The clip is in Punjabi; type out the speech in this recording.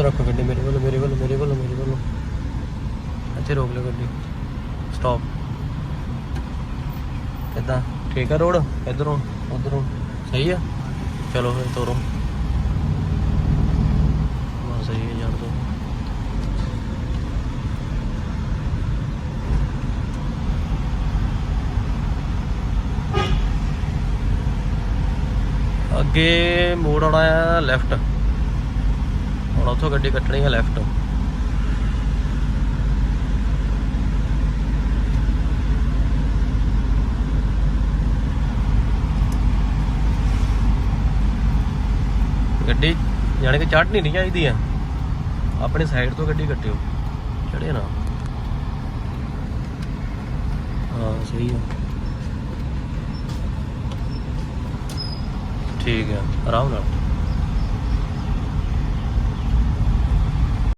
ਇੱਧਰ ਰੱਖੋ ਗੱਡੀ, ਮੇਰੇ ਵੱਲ ਮੇਰੇ ਵੱਲ ਮੇਰੇ ਵੱਲ ਮੇਰੇ ਵੱਲ। ਇੱਥੇ ਰੋਕ ਲਓ ਗੱਡੀ। ਸਟਾਪ ਕਿੱਦਾਂ? ਠੀਕ ਆ ਰੋਡ? ਇਧਰੋਂ, ਉਧਰੋਂ। ਸਹੀ ਆ? ਚਲੋ ਫਿਰ ਤੋਰੋ। ਬਸ ਸਹੀ ਹੈ ਜਾਣ ਦੋ। ਅੱਗੇ ਮੋੜ ਆਉਣਾ ਆ ਲੈਫਟ ਹੁਣ ਉੱਥੋਂ ਗੱਡੀ ਕੱਟਣੀ ਹੈ ਲੈਫਟ ਗੱਡੀ ਜਾਣੀ ਕਿ ਚੜ੍ਹਨੀ ਨਹੀਂ ਚਾਹੀਦੀ ਆ। ਆਪਣੀ ਸਾਈਡ ਤੋਂ ਗੱਡੀ ਕੱਟਿਓ। ਚੜੇ ਨਾ। ਹਾਂ, ਸਹੀ ਆ। ਠੀਕ ਆ, ਆਰਾਮ ਨਾਲ।